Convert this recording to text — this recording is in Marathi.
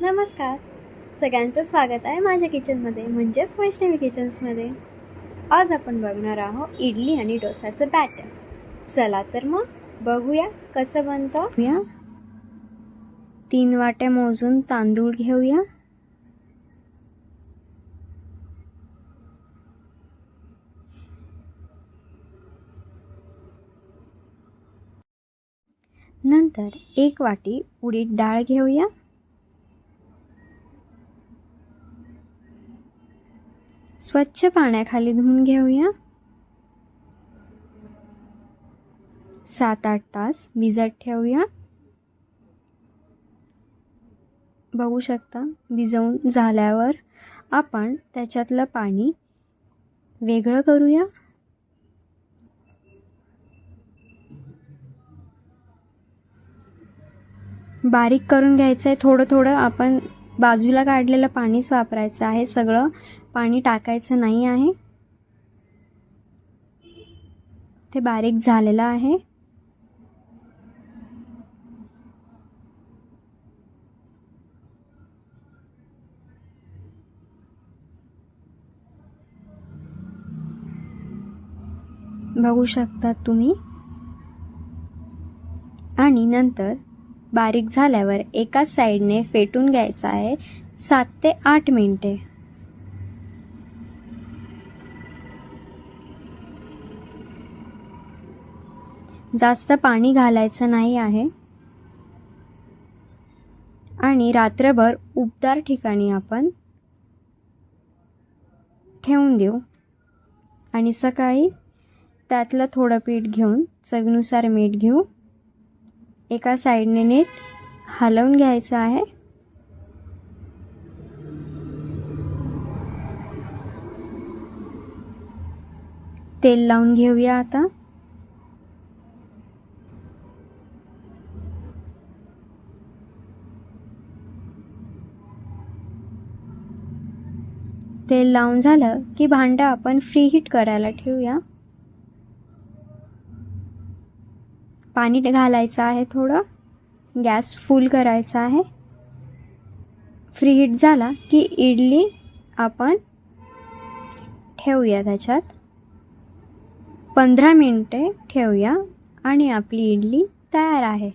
नमस्कार. सगळ्यांचं स्वागत आहे माझ्या किचनमध्ये म्हणजेच वैष्णवी किचन्समध्ये. आज आपण बघणार आहोत इडली आणि डोसाचं बॅटर चला तर मग बघूया कसं बनतं. या. तीन वाट्या मोजून तांदूळ घेऊया. नंतर एक वाटी उडीद डाळ घेऊया. स्वच्छ पाण्याखाली धुवून घेऊया. सात आठ तास भिजत ठेवूया. बघू शकता भिजवून झाल्यावर आपण त्याच्यातलं पाणी वेगळं करूया. बारीक करून घ्यायचं आहे थोडं थोडं आपण बाजूला काढलेलं पाणीच वापरायचं आहे. सगळं पाणी टाकायचं नाही आहे. ते बारीक झालेलं आहे. बघू शकता तुम्ही. आणि नंतर बारीक झाल्यावर एकाच साईडने फेटून घ्यायचं आहे. सात ते आठ मिनटे. जास्त पाणी घालायचं नाही आहे. आणि रात्रभर उबदार ठिकाणी आपण ठेवून देऊ. आणि सकाळी त्यातलं थोडं पीठ घेऊन चवीनुसार मीठ घेऊ. एका साईडने नीट हलवून घ्यायचं आहे. तेल लावून घेऊया आता. तेल लावून झालं की भांडं आपण फ्री हीट करायला ठेवूया. पाणी घालायचं आहे थोडं. गॅस फुल करायचा आहे. फ्री हीट झाला की इडली आपण ठेवूया त्याच्यात. पंधरा मिनटे ठेवूया आणि आपली इडली तयार आहे.